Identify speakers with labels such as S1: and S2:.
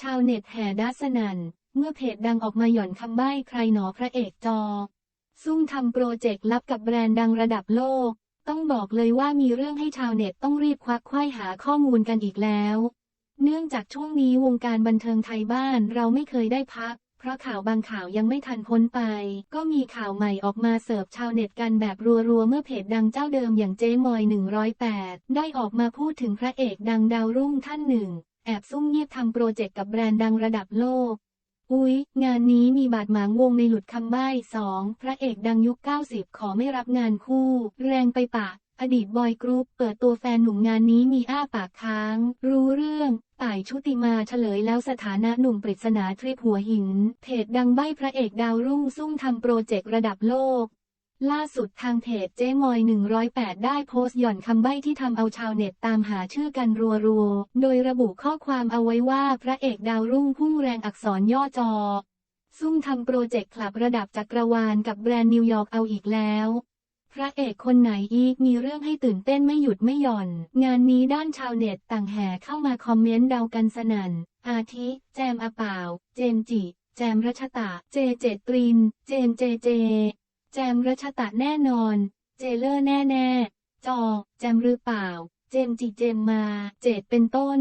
S1: ชาวเน็ตแห่ดัสนัน เมื่อเพจดังออกมาหย่อนคำใบ้ใครหนอพระเอกจอ ซุ่มทำโปรเจกต์ลับกับแบรนด์ดังระดับโลก ต้องบอกเลยว่ามีเรื่องให้ชาวเน็ตต้องรีบควักไขว้หาข้อมูลกันอีกแล้ว เนื่องจากช่วงนี้วงการบันเทิงไทยบ้านเราไม่เคยได้พัก เพราะข่าวบางข่าวยังไม่ทันพ้นไป ก็มีข่าวใหม่ออกมาเสิร์ฟชาวเน็ตกันแบบรัวๆ เมื่อเพจดังเจ้าเดิมอย่างเจ๊มอย108 ได้ออกมาพูดถึงพระเอกดังดาวรุ่งท่านหนึ่ง แอบซุ่มเงียบทำโปรเจกต์กับแบรนด์ดังระดับโลก อุ๊ย งานนี้มีบาดหมางวงในหลุดคำใบ้สองพระเอกดังยุค 90 ขอไม่รับงานคู่ แรงไปปะ อดีตบอยกรุ๊ปเปิดตัวแฟนหนุ่มงานนี้มีอ้าปากค้าง รู้เรื่องต่ายชุติมาเฉลยแล้วสถานะหนุ่มปริศนาทริปหัวหิน เพจดังใบ้พระเอกดาวรุ่งซุ่มทำโปรเจกต์ระดับโลก ล่าสุดทางเพจเจ๊มอย 108 ได้โพสต์หย่อนคำใบ้ที่ทำเอาชาวเน็ตตามหาชื่อกันรัวๆ โดยระบุข้อความเอาไว้ว่าพระเอกดาวรุ่งพุ่งแรงอักษรย่อจอ ซุ่มทำโปรเจกต์คลับระดับจักรวาลกับแบรนด์นิวยอร์กเอาอีกแล้ว พระเอกคนไหนอีกมีเรื่องให้ตื่นเต้นไม่หยุดไม่หย่อน งานนี้ด้านชาวเน็ตต่างแห่เข้ามาคอมเมนต์เดากันสนั่น อาทิ แจมอาเป่า เจมจิ แจมรัชตะ เจเจตริน เจมเจเจ แจมรัชตะแน่นอน เจเลอร์แน่แน่จอ แจมหรือเปล่า เจมจีเจมมา เจดเป็นต้น